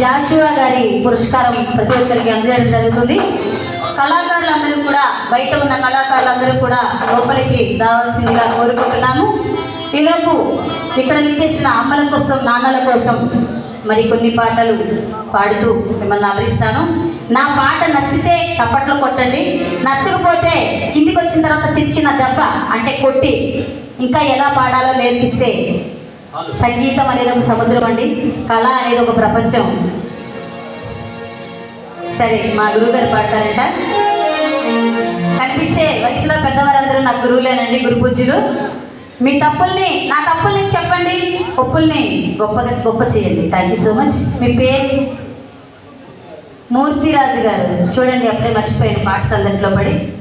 జాషువా గారి పురస్కారం ప్రతి ఒక్కరికి అందజేయడం జరుగుతుంది. కళాకారులందరూ కూడా బయట ఉన్న కళాకారులందరూ కూడా లోపలికి రావాల్సిందిగా కోరుకుంటున్నాము. ఈలోపు ఇక్కడ నిచ్చేసిన అమ్మల కోసం నాన్నల కోసం మరి కొన్ని పాటలు పాడుతూ మిమ్మల్ని అలరిస్తాను నా పాట నచ్చితే చప్పట్లు కొట్టండి. నచ్చకపోతే కిందికి వచ్చిన తర్వాత తెచ్చిన దెబ్బ అంటే కొట్టి ఇంకా ఎలా పాడాలో నేర్పిస్తే సంగీతం అనేది ఒక సముద్రం అండి. కళ అనేది ఒక ప్రపంచం. సరే మా గురువుగారు పాడతారంట. కనిపించే వయసులో పెద్దవారందరూ నా గురువులేనండి గురు పూజ్యులు మీ తప్పుల్ని నా తప్పుల్ని చెప్పండి. ఒప్పుల్ని గొప్పగా గొప్ప చేయండి. థ్యాంక్ యూ సో మచ్ మీ పేరు? మూర్తిరాజు గారు. చూడండి అప్పుడే మర్చిపోయాను. పాట సందట్లో పడి.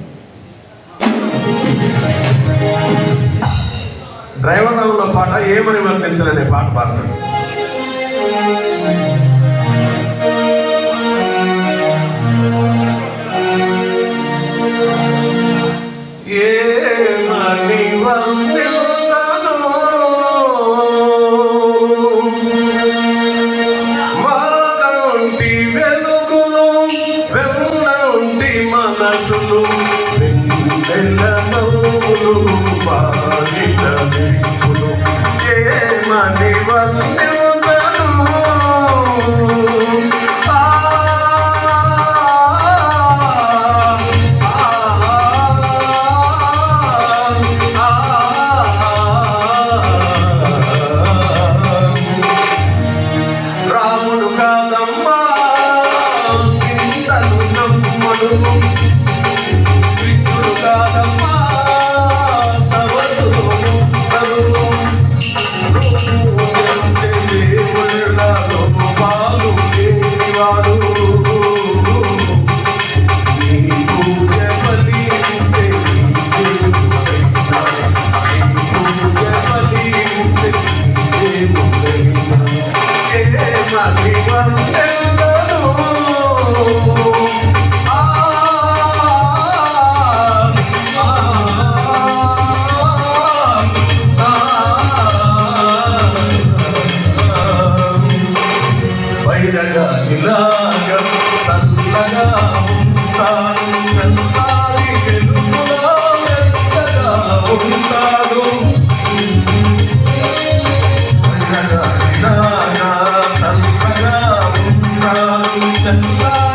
డ్రైవర్ రావుల పాట ఏమని వర్ణించలనే పాట పాడతాడు ఏమని వెలుగులు వెన్నంటి మనసులు వెన్నెల నవ్వులు బాలిక వైరగాలిలాగా చల్లగా ఉంటాడు చల్లారి వెలుగులా వెచ్చగా ఉంటాడు. వైరగాలిలాగా చల్లగా ఉంటాడు చల్లారి